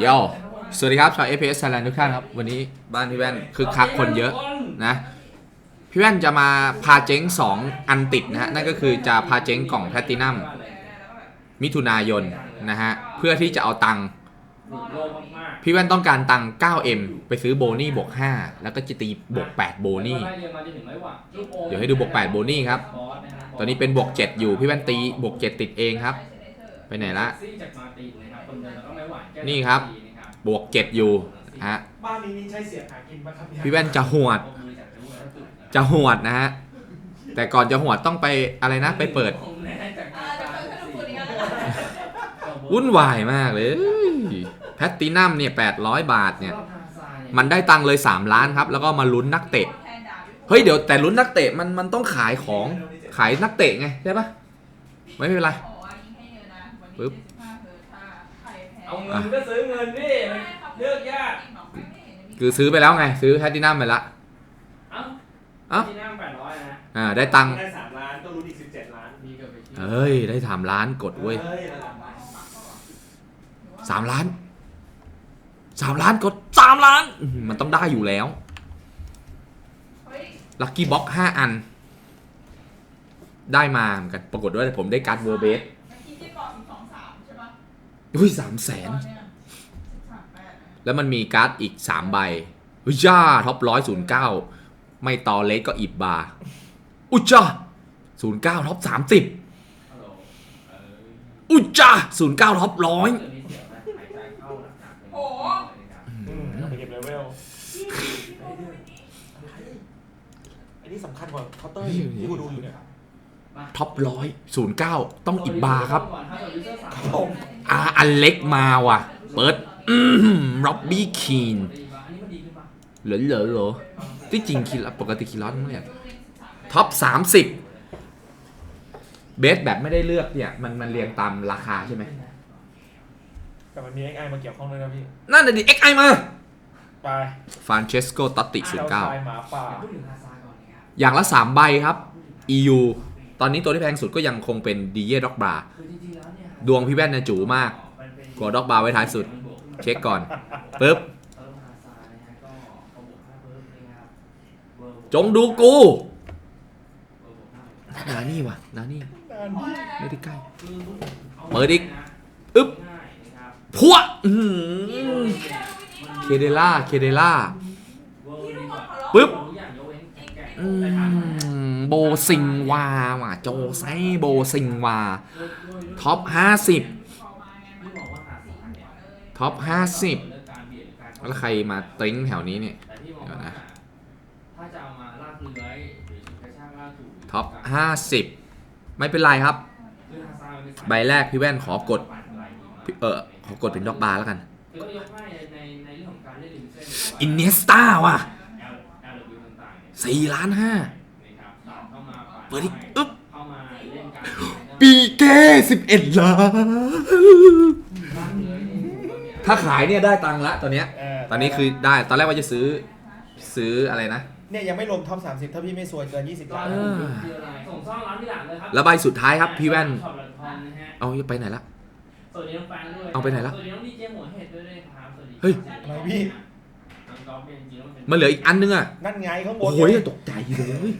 โยสวัสดีครับชาว FPS Thailand ทุกท่านครับ วันนี้บ้านพี่แว่นคือคักคนเยอะนะ พี่แว่นจะมาพาเจ๊ง 2 อันติดนะฮะ นั่นก็คือจะพาเจ๊งกล่องแพลตินัมมิถุนายนนะฮะ เพื่อที่จะเอาตังค์หลุดโลกมากๆพี่แว่นต้องการตังค์ 9M ไปซื้อโบนี่บวก 5 แล้วก็จะตีบวก 8 โบนี่ไล่เรียงมาจนถึงร้อยวัตต์ลูกโป่งเดี๋ยวให้ดูบวก 8 โบนี่ครับบอสะฮะตอนนี้เป็นบวก 7 อยู่ พี่แว่นตีบวก 7 ติดเองครับ ไปไหนละ ซี่จากมาร์ตินนะครับคนเดินแล้วก็ไม่หวานแก้วนี่ครับนะครับบวก7อยู่ฮะบ้านนี้นี่ใช่เสียหากินปะครับเนี่ยพี่แว่นจะหวดเอามือจับจมูกแล้วจุดนะครับจะหวดนะฮะ แต่ก่อนจะหวดต้องไปอะไรนะ ไปเปิดผมแน่จากอ่าการจะตาเพิ่งสีพูดอีกแล้ววุ่นวายมากเลย แพตตินัมเนี่ย800 บาทเนี่ยสำหรับทางซ้ายเยมันได้ตังค์เลย 3 ล้านครับ แล้วก็มาลุ้นนักเตะ แทนดาบอยู่เฮ้ยเดี๋ยวแต่ลุ้นนักเตะมันมันต้องขายของขายนักเตะไงใช่ปะไม่เป็นไรโอ้ ปึ๊บเจ็ดสิบห้าเธอถ้าใครแพ้เอาเงินก็ซื้อเงินดิมันเลือกยากคือซื้อไปแล้วไง ซื้อแพตตินัมไปละ เอ้าเอ้า ที่นั่งแปดร้อยนะอ่า ได้ตังค์ได้สามล้านต้องรู้อีกสิบเจ็ดล้านมีเกือบไปที่เอ้ย ได้ถามล้านกดเว้ยเฮ้ยระดับสามล้านสามล้านกดสามล้านอื้อหือมันต้องได้อยู่แล้วเฮ้ยลัคกี้บ็อกห้าอัน ได้มาเหมือนกัน ปรากฏว่าผมได้การ์ดเวอร์เบส อุ้ยสามแสนตอนเนี้ยสิบสามแปดนะแล้วมันมีการ์ดอีก3ใบอุ้ยจ้าท็อปร้อยศูนย์เก้าไม่ต่อเลสก็อิบบาร์อุ้ยจ้าศูนย์เก้าท็อปสามสิบฮัลโหลเอออุ้ยจ้าศูนย์เก้าท็อปร้อยเกิดมีเสียงไหมหายใจเข้าหนักๆเลยโอ้นะครับอืมเอาไปเก็บเลเวลอันนี้สำคัญกว่าเคาน์เตอร์อีกที่กูดูอยู่เนี่ย ท็อปร้อยศูนย์เก้าต้องอิบบาร์ครับก่อนครับสวัสดีเสื้อสามผมอาอันเล็กมาว่ะ เปิดร็อบบี้คีนอันนี้มันดีขึ้นปะเหลือเหลือเหรอที่จริงคีปกติคีรอสเนี่ยท็อปสามสิบเบสแบบไม่ได้เลือกเนี่ย มันมันเรียงตามราคาใช่ไหมแต่มันมี XI มาเกี่ยวข้องด้วยนะพี่ นั่นน่ะดิ XI มา ไปฟานเชสโกตัตติศูนย์เก้าชายหมาป่าพูดถึงฮาซาร์ก่อนนะครับอย่างละ3ใบครับ EU ตอนนี้ตัวที่แพงสุดก็ยังคงเป็นดีเย่ด็อกบาคือจริงๆแล้วเนี่ยดวงพี่แว่นเนี่ยจูมากกลัวด็อกบาร์ไว้ท้ายสุด เช็คก่อนปึ๊บเออฮาซาร์นะฮะก็เอาบวกห้าเพิ่มเลยครับเบอร์บวกจงดูกูเบอร์บวกห้านานี่ว่ะนานี่ไม่ได้ใกล้คือเปิดอีกอึ๊บง่ายนะครับพัวอื้อหือเคเดล่าเคเดล่าเวอร์ดีกว่าปึ๊บ โบซิงวาว่ะโจไซโบซิงวาท็อป50ไม่บอกว่าสีเนี่ยท็อปเรื่องการเบียดการ50แล้วใครมาติ้งแถวนี้เนี่ยเดี๋ยวนะถ้าจะเอามาลากเลื้อยกระชากลากถูท็อป50ไม่เป็นไรครับ ใบแรกพี่แว่นขอกดเออขอกดเป็นด็อกบาร์แล้วกันอินเนสตาว่ะสี่ล้านห้า ปั่นเปิดอีกอึ๊บเข้ามาเล่นการปีเก้สิบเอ็ดล้านลากเลื้อยนี่ก็มีถ้าขายเนี่ยได้ตังค์ละตอนเนี้ย เตอนนี้คือได้ ตอนแรกว่าจะซื้อซื้ออะไรนะ เนี่ยยังไม่รวมท็อป30 ถ้าพี่ไม่ซวยเกิน 20ล้านเออคืออะไรส่งซ่องร้านที่หลังเลยครับแล้วใบสุดท้ายครับพี่แว่น ช็อปละทอนนะฮะเอาไปไหนละ สวัสดีน้องแฟนด้วยเอาไปไหนละสวัสดีน้องดีเจหมวยเห็ดด้วยด้วยครับสวัสดีเฮ้ย อะไรพี่ น้องก๊อฟเนี่ยจริงๆแล้วมันเป็นมันเหลืออีกอันนึงอะ นั่นไงข้างบนโอ้ยไงตกใจเลย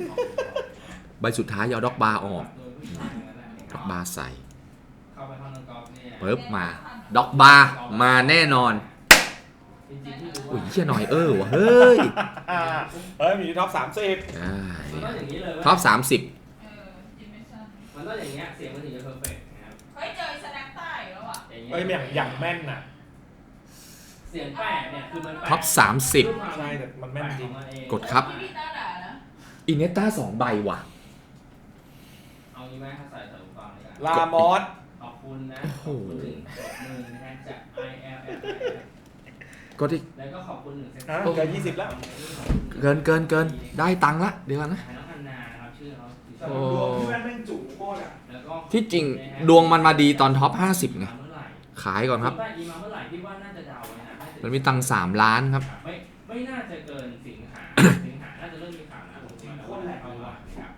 ใบสุดท้ายเอาด็อกบาร์ออกด็อกบาร์ใส่เข้าไปห้องน้องก๊อฟเนี่ยปึ๊บมาด็อกบาร์มาแน่นอนจริงๆที่รู้อุ้ยว่าเชี่ยหน่อยเออวะเฮ้ยอ่าเฮ้ยมีท็อป30อ่ามันต้องอย่างนี้เลยเว้ยท็อปสามสิบเออจิมเมชั่นมันต้องอย่างเงี้ยเสียงมันถึงจะเพอร์เฟกต์นะครับเฮ้ยเจอสแน็คใต้แล้วอะอย่างเงี้ยเอ้ยอย่างอย่างแม่นน่ะเสียงแปดเนี่ยคือมันแปดท็อปสามสิบใช่แต่มันแม่นจริงกดครับพี่พี่ต้าด่านะอินเนต้าสองใบว่ะ เอางี้ไหมถ้าใส่ใส่หูฟังเลยกันลามอสขอบคุณนะโอ้โหขอบคุณหนึ่งมือนะฮะจาก I L L ก็ที่แล้วก็ขอบคุณหนึ่งเซ็นอะเกิน20แล้ว เกินเกินเกินได้ตังค์ละเดี๋ยวก่อนนะ น้องพันนานะครับชื่อเขาแต่มันรวมพี่แว่นแม่งจุโคตรอะแล้วก็ที่จริงดวงมันมาดีตอนท็อป 50 ไง มาเมื่อไหร่ขายก่อนครับณป้าอีมาเมื่อไหร่ที่ว่าน่าจะเดาไว้นะน่าจะ มันมีตังค์สามล้านครับ ไม่ไม่น่าจะเกินสิงหา สิงหาน่าจะเริ่มมีข่าวนะผมว่าคนแหละเอาไว้ครับ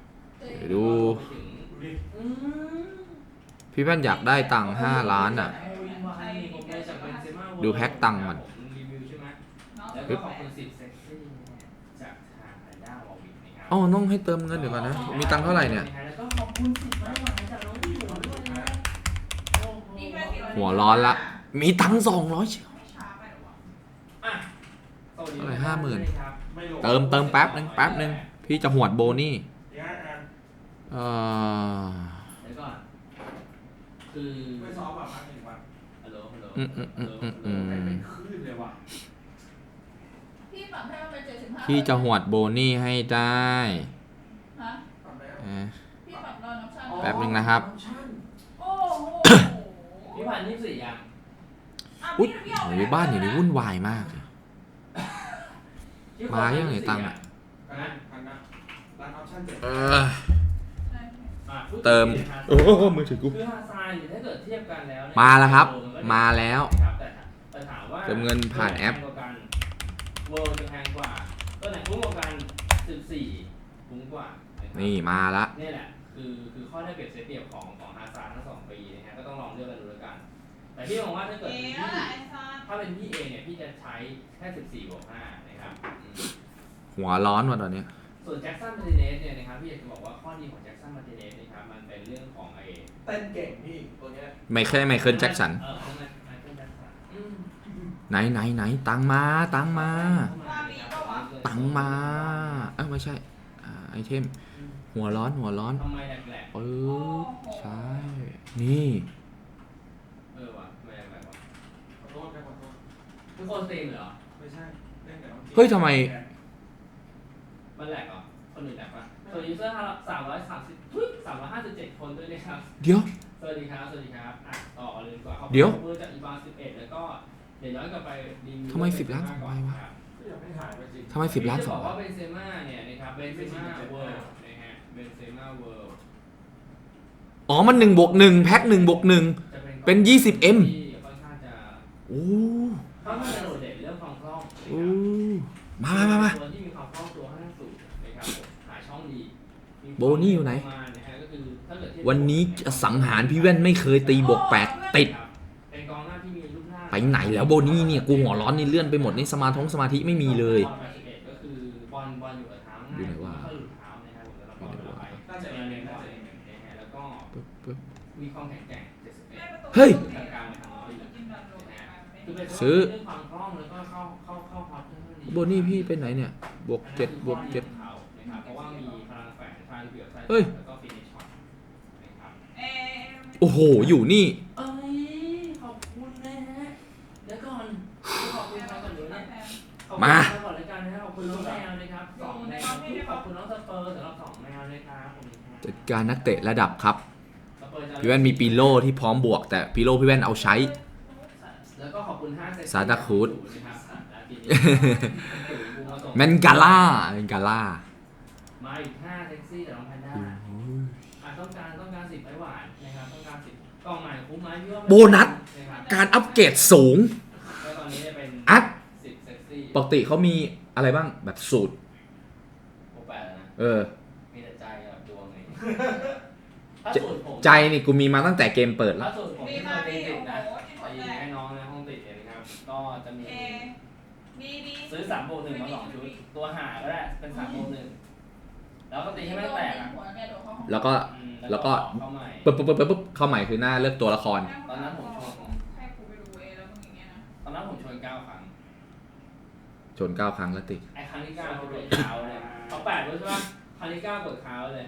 เดี๋ยวดู ไปถึงดูดิอืม พี่แป้นอยากได้ตังค์ห้าล้านอะ ดูแพ็คตังค์มันอ๋อน้องให้เติมเงินเดี๋ยวก่อนนะ มีตังค์เท่าไหร่เนี่ย หัวร้อนละ มีตังค์สองร้อยเชียวเท่าไหร่ห้าหมื่นเติมเติมแป๊บนึงแป๊บนึง พี่จะหวดโบนี่ เอ่อ คือไปซ้อมแบบพักหนึ่งวันฮัลโหลฮัลโหลอืมอืมอืมอืมอืม ไม่เป็นคลื่นเลยว่ะพี่ปรับให้มันเป็นเจ็ดสิบห้าพี่จะหวดโบนี่ให้ได้ฮะทำแล้วเอ๊ะพี่ปรับรอนออปชั่นแป๊บนึงนะครับออปชั่นโอ้โหพี่ผ่านยี่สิบสี่ยังอะอุ๊ยพี่พี่เอโหไปไหบ้านอยู่นี่วุ่นวายมากเลย พี่มายังไงตังค์อะพันนะพันนะร้านออปชั่นเจ็ดเออใช่อะพูดถึง เติมฮาซาร์ดโอ้โหมือถือกู คือฮาซาร์ดเนี่ยถ้าเกิดเทียบกันแล้วเนี่ยมาแล้วครับโลนก็มาแล้วนะครับแต่แต่ถามว่าเติมเงินผ่านแอปตัวไหนพงกว่ากันเวิร์จะแพงกว่าตัวไหนคุ้มกว่ากัน14คุ้มกว่านะครับนี่มาละ นี่แหละคือคือข้อได้เปรียบเสียเปรียบของของฮาซาร์ดทั้งสองปีนะฮะก็ต้องลองเลือกกันดูแล้วกัน แต่พี่มองว่าถ้าเกิดเอ๊เป็นะพี่แล้วล่ะไอ้ซานถ้าเป็นพี่เองเนี่ยพี่จะใช้แค่14บวก5นะครับอืมหัวร้อนว่ะตอนเนี้ย ส่วนแจ็คสันมาร์ติเนสเนี่ยนะครับพี่อยากจะบอกว่าข้อดีของแจ็คสันมาร์ติเนสนะครับมันเป็นเรื่องของไอ้เต้นเก่งพี่ตัวเนี้ยไมเคิลไมเคิลแจ็คสันเออไมเคิลแจ็คสันอืมไหนไหนไหนตังมาตังมาว่ามีปะวะตังมาเอ้าไม่ใช่อ่าไอเทมหัวร้อนหัวร้อนทำไมแหลกปึ๊บใช่นี่ๆเออว่ะทำไมแหลกๆวะขอโทษครับขอโทษทุกคนสตรีมเหรอไม่ใช่เล่นกับน้องจิ๊บเฮ้ยทำไม มันแหลกเหรอคนอื่นแหลกปะส่วนยูเซอร์สามร้อยสามสิบทุยสามร้อยห้าสิบเจ็ดคนด้วยนะครับ เดี๋ยว สวัสดีครับ สวัสดีครับ อะ ต่อเลยดีกว่าขอบคุณเดี๋ยว มือจากอีบาสิบเอ็ดแล้วก็ เดี๋ยวย้อนกลับไปรีวิวทำไม10ล้านสองใบวะครับก็ยังไม่หายไปจริงทำไมสิบล้านสจะอบงอกว่าเบนเซม่าเนี่ยนะครับ เบนเซม่าเวิลด์นะฮะ เบนเซม่าเวิลด์อ๋อ มันหนึ่งบวกหนึ่งแพ็คหนึ่งบวกหนึ่ง จะเป็นเป็น 20M ที่ค่อนข้างจะโอ้ค่อนข้างจะโดดเด่นเรื่องความคล่องนะโอ้ครับมามามามาตัว โบนี่อยู่ไหนประมาณนะฮะก็คือถ้าเกิดเทียบวันนี้จะสังหารพี่แว่นไม่เคยตีบวกแปดติดครับเป็นกองหน้าที่มีรูปร่างไปไหนแล้วโบนี่เนี่ยกูหัวร้อนนี่เลื่อนไปหมดนี่สมาธิสมาธิไม่มีเลยบอล81ก็คือบอลบอลอยู่กับเท้าอยู่ไหนวะม่ค่อยหลุดเท้านะครับผมแต่ละบอลเวลาไปน่าจะเอเองงน่าก่อนจะเองนะฮะแล้วก็ปึ๊บปึ๊บมีความแข็งแกร่งแม่71ประตูเฮ้ยกลางกลางๆไปทางน้อยอยู่กินดันโลกคือเป็นซื้อเรื่องความคล่องแล้วก็เข้าเข้าเข้าฮอตค่อนข้างดีโบนี่พี่ไปไหนเนี่ย บวกเจ็ดบวกเจ็ดนะครับ เพราะว่ามีพลังแฝงทางเบียดไซด์เฮ้ย แล้วก็ฟินิชช็อตนะครับเอ๊ะโอ้โห อยู่นี่ เอ้ย ขอบคุณนะฮะ เดี๋ยวก่อนขอบคุณใครก่อนเดี๋ยวเนี่ยขอบคุณมา ใครก่อนรายการนะครับขอบคุณน้องแมวนะครับสองแมวขอบคุณน้องสเปอร์สำหรับสองแมวนะครับขอบคุณครับจัดการนักเตะระดับครับ สเปอร์จะพี่แว่นมีปีโลที่พร้อมบวก แต่ปีโลพี่แว่นเอาใช้ แล้วก็ขอบคุณห้าเซตซาดาคูด นะครับและปีนี้ปู่มาส่งแมนกาล่าแมนกาล่า มาอีก โบนัสนะครับการอัปเกรดสูงแล้วตอนนี้เป็นอัดสิบเซ็กซี่ปกติเขามีอะไรบ้างแบบสูตรโอแปดแล้วนะเออ มีแต่ใจกับดวงไงถ้าสูตรผมใจนี่กูมีมาตั้งแต่เกมเปิดแล้ว ถ้าสูตรผมมีที่เคมายเป็นพี่ติโอ้ดโหนะที่ไปคนยิงแรกให้น้องในห้องติดเนี่ยนะครับ ก็จะมี เอมีมีซื้อสามโบวกหนึ่งมาสองชุด ตัวหาก็ได้ เป็นสามโบวกหนึ่ง แล้วก็ตีให้แม่งแตกอะหัวเนี่ยโดนเข้าห้องแล้วก็ อืมแล้วก็ เข้าใหม่ปึ๊บปึ๊บปึ๊บปึ๊บเข้าใหม่คือหน้าเลือกตัวละคร ตอนนั้นผมชอบให้ครูไปดูเองแล้วมึงอย่างเงี้ยนะตอนนั้นผมชวนเก้าครั้งชนเก้าครั้งแล้วติดไอ้ครั้งที่เก้าคือกดเท้าเลยเขาแปดด้วยใช่ปะครั้งที่เก้ากดเท้าเลย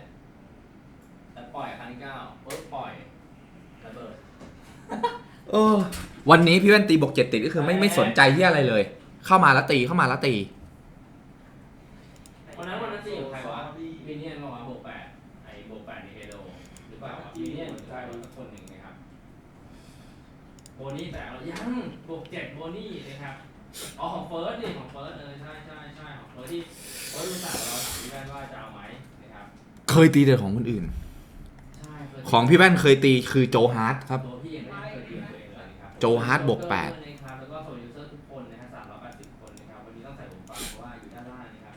แต่ปล่อยครั้งที่เก้าปุ๊บปล่อยระเบิด เออ วันนี้พี่แว่นตีบวกเจ็ดติดก็คือไม่ไม่สนใจที่อะไรเลย เข้ามาแล้วตีเข้ามาแล้วตี วันนั้นวันนั้นจีกับใครวะมินเนี่ยนบอกว่าบวกแปดไอ้บวกแปดในเฮโดหรือเปล่าวะมินเนี่ยใช่วันสักคนหนึ่งนะครับ โบนี่แต่เอายังบวกเจ็ดโบนี่นะครับอ๋อของเฟิร์สดิของเฟิร์สเออใช่ใช่ใช่ของเฟิร์สที่เฟิร์สรู้จักเราถามพี่แว่นว่าจะเอาไหมนะครับเคยตีแต่ของคนอื่น ใช่เฟิร์สของพี่แว่นเคยตีคือโจฮาร์ดครับ ตัวพี่ยังไม่เคยเรียนตัวเองเลยนะครับโจฮาร์ดบวกแปด นะครับแล้วก็โซยูเซอร์ทุกคนนะฮะสามร้อยแปดสิบคนนะครับวันนี้ต้องใส่หูฟังเพราะว่าอยู่ด้านล่างนะครับ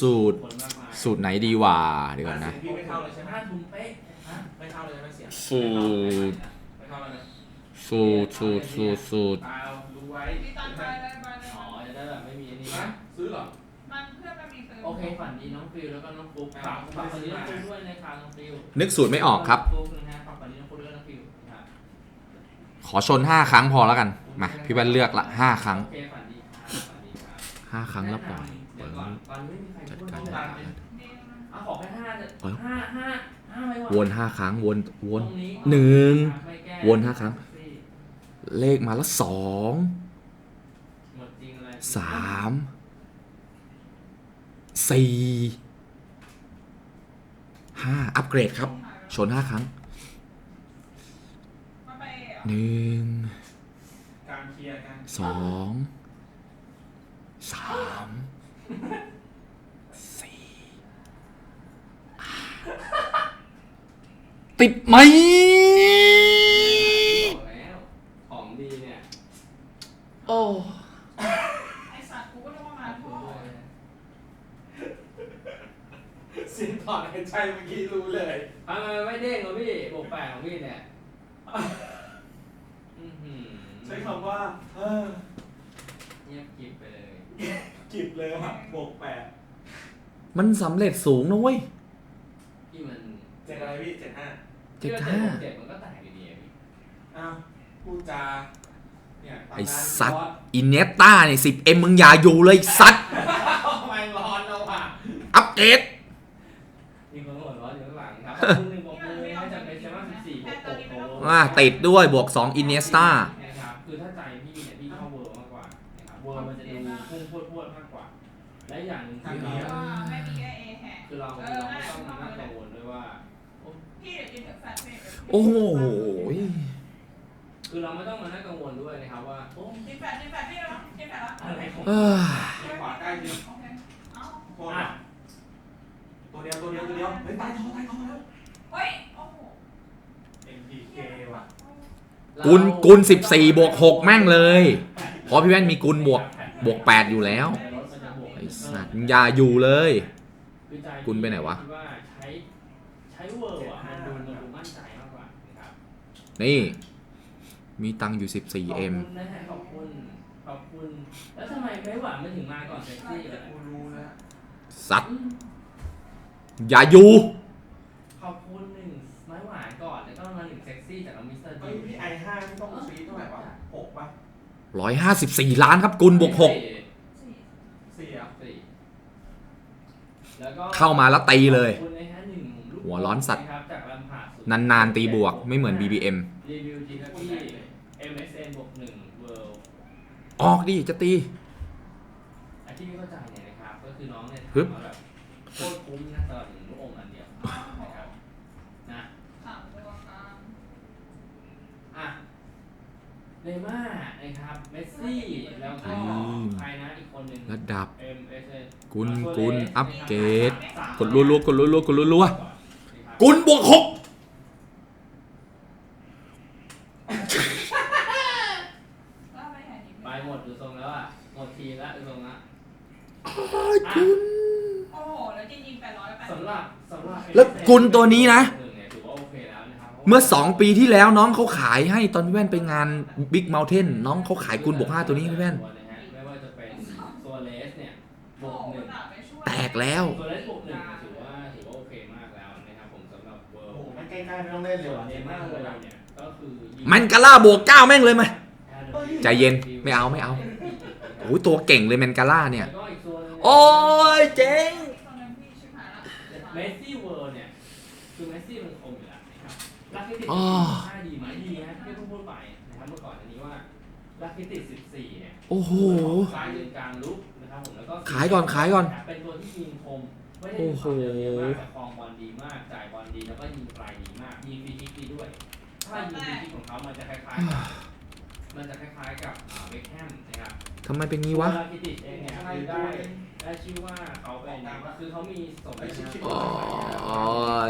สูตรคนมากมายสูตรไหนดีวะเดี๋ยวก่อนนะ พี่ไม่เข้าเลยใช่ไหมห้าทุนเป๊ะฮะไม่เข้าเลยใช่ไหมเสียงสูตร ไม่เข้าแล้วนะ สูตรสูตรสูตรสูตรตายเอามีตังค์ไปเลยไปเลยอ๋อจะได้แบบไม่มีอันนี้ฮะซื้อเหรอ มันเพื่อนมันมีซื้อโอเคฝันดีน้องฟิลแล้วก็น้องฟุ๊กฝากฝากคนนี้น้องฟุ๊กด้วยนะครับน้องฟิลนึกสูตรไม่ออกครับ ฟุ๊กนะฮะฝากคนนี้น้องฟุ๊กด้วยน้องฟิลนะครับขอชน 5 ครั้งพอแล้วกัน มา พี่แว่นเลือกละ 5 ครั้ง โอเคฝันดีครับฝันดีครับ5 ครั้งแล้วปล่อยเดี๋ยวก่อนตอนนี้ไม่มีใครจัดพูดการต้องจัดการการเอาขอแค่ห้าเถอะเอ้ย ห้าห้าห้าไม่ไหววน 5 ครั้งวนวน ตรงนี้หนึ่ง ไม่แก้วนห้าครั้ง เลขมาละ2หมดจริงเลย3 4 5อัปเกรดครับ ชน5ครั้งมาไปเหรอ1การเคลียร์กันสองสามสี่ติดไหม บอกแล้วของดีเนี่ย โอ้ไอสัตว์กูก็ต้องมาท่อเสียงถอนหายใจเมื่อกี้รู้เลยทำไมมันไม่เด้งเหรอพี่บวกแปดของพี่เนี่ยอื้อหือใช้คำว่าเออเงียบกริบไปเลยกิบเลยว่ะบวกแปดมันสำเร็จสูงนะเว้ยที่มันเจ็ดอะไรพี่เจ็ดห้าเจ็ดที่ห้ามันเจ็ดมันก็แตกอยู่ดีอะพี่อ้าวพูดจาเนี่ยตำนาน ไอ้สัตว์บอสอินเนสต้าเนี่ยสิบเอ็มมึงอย่าอยู่เลยสัตว์ทำไมร้อนแล้วอะอัปเกรดมีคนหัวร้อนอยู่ข้างหลังครับขอบคุณหนึ่งบอกมือให้จากเป็นเซมาสิบสี่บวกหกโอ้อ่าติดด้วยบวก2อินเนสต้านะครับคือถ้าใจพี่เนี่ยพี่เข้าเวิร์มากกว่านะครับเวิร์มันจะดูพุ่งพรวดพรวดมากกว่า และอย่างหนึ่งคือเราก็ไม่มีไอเอแฮะคือเราเราไม่ต้องมานั่งกังวลด้วยว่าโอ้พี่เดี๋ยวกินถึงแฟนพี่โอ้โห คือเราไม่ต้องมานั่งกังวลด้วยนะครับว่าโอ้กินแฟนกินแฟนพี่แล้วกินแฟนแล้วอะไรของเอ้ยขวาใกล้จริงโอเคเอ้าโคตรอะตัวเดียวตัวเดียวตัวเดียวเฮ้ยตายท้อตายท้อแล้ว เฮ้ยโอ้โห MPK ว่ะกุลกุล14บวก6แม่งเลย เพราะพี่แว่นมีกุลบวกบวก8อยู่แล้วไอ้สัตว์มึงอย่าอยู่เลย กุลไปไหนวะคิดว่าใช้ใช้เวิร์อะมันดูมันดูมั่นใจมากกว่านะครับนี่ มีตังค์อยู่ขอบ 14M คุณนะฮะขอบคุณ ขอบคุณ แล้วทำไมไม่หวานมันถึงมาก่อนเซ็กซี่เลยกูรู้แล้วสัตว์ อย่าอยู่ ขอบคุณหนึ่งไม้หวานก่อน แล้วก็มาหนึ่งเซ็กซี่จากน้องมิสเตอร์เฮ้ยพี่ไอห้าไม่ต้องซีเท่าไหร่วะหกป่ะ154 ล้านครับกุลบวกสี่สี่อะสี่แล้วก็6เข้ามาแล้วตีเลย ขอบคุณนะฮะหนึ่งลูกหัวร้อนสัตว์ะครับจากลำพาดสุดนานๆตีบวกไม่เหมือน BBM รีวิวจีครับพี่ MSN บวกหนึ่งเวิลด์ออกดิจะตี ไอ้ที่ไม่เข้าใจเนี่ยนะครับ ก็คือน้องเนี่ยฮึบ ทำมาแบบโคตรคุ้มนะสำหรับหนึ่งลูกอมอันเดียวนะครับนะสามตัวกลางอะเนย์ม่านะครับเมสซี่ แล้วก็ใครนะอีกคนหนึ่ง ระดับ MSN กุลกุลอัปเกรดสามกดรัวๆกดรัวๆกดรัวนะครับๆกุลบวก6แล้วไม่เห็นอีก ไปหมดดูทรงแล้วอะหมดทีมแล้วดูทรงละ กุล โอ้โหแล้วจริงๆแปดร้อยแปด สำหรับสำหรับ แล้ว กุลตัวนี้นะหงเยถือว่าโอเคแล้วนะครับเมื่อ 2 ปีที่แล้วน้องเขาขายให้ตอนพี่แว่นไปงาน Big Mountain น้องเขาขายกุลบวก5ตัวนี้ให้พี่แว่นไม่ว่าจะเป็นโซเลสเนี่ยบโอ้วกโหหนึ่งหนาไปช่วยแตกแล้วโซเลสบวกหนึ่งถือว่าถือว่าโอเคมากแล้วนะครับผมสำหรับเวิโอ้ร์โหไม่ใกล้ๆไม่ต้องเล่นเลยส่วนว่ะเนเจ็บม่ามากเวิเลยร์อะเนี่ยก็คือมันกาล่าบวก9แม่งเลยไหมใจเย็นไม่เอาไม่เอาโอ้ยตัวเก่งเลยแมนกาล่าเนี่ยแล้วก็อีกตัวหนึงโอ้ยเจ๋งตอนนั้นพี่ชิบหายละเมสซี่เวิร์เนี่ย คือเมสซี่มันคมอยู่แล้วนะครับลักคิติอ๋อค่าดีไหมดีนะที่เพิ่งพูดไปนะครับเมื่อก่อนอันนี้ว่าลักคิติ14เนี่ยโอ้โหซ้ายยืนกลางลุกนะครับผมแล้วก็ขายก่อนขายก่อนเป็นตัวที่ยิงคมไม่ได้โอ้มีโหความเร็วเยอะมากแต่ครองบอลดีมากจ่ายบอลดีแล้วก็ยิงไกลดีมากยิงฟรีคิกดีด้วยถ้ายิงฟรีคิกของเขามันจะคล้ายๆกับ มันจะคล้ายๆกับอ่าเบคแฮมนะครับทำไมเป็นงี้วะลาคิติเองเนี่ยคือได้ได้ชื่อว่าเขาเป็นคือเขามีสมญานามโอ้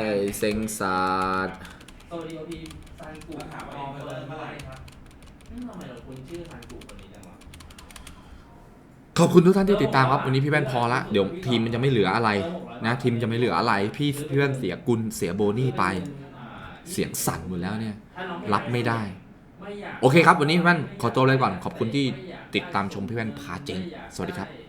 ยเซ็งสาดสวัสดีครับพี่ซานกูถามว่าเปิดเมื่อไหร่ครับอืมทำไมเราคุ้นชื่อซานกูคนนี้จังวะขอบคุณทุกท่านที่ติดตามครับวันนี้พี่แว่นพอละเดี๋ยวทีมมันจะไม่เหลืออะไรนะทีมจะไม่เหลืออะไร พี่พี่แว่นเสียกุลเสียโบนี่ไป เสียงสั่นหมดแล้วเนี่ย รับไม่ได้ โอเคครับ วันนี้พี่แว่นขอตัวเลยก่อน ขอบคุณที่ไม่อยากติดตามชมพี่แว่นพาเจ๊งสวัสดีครับ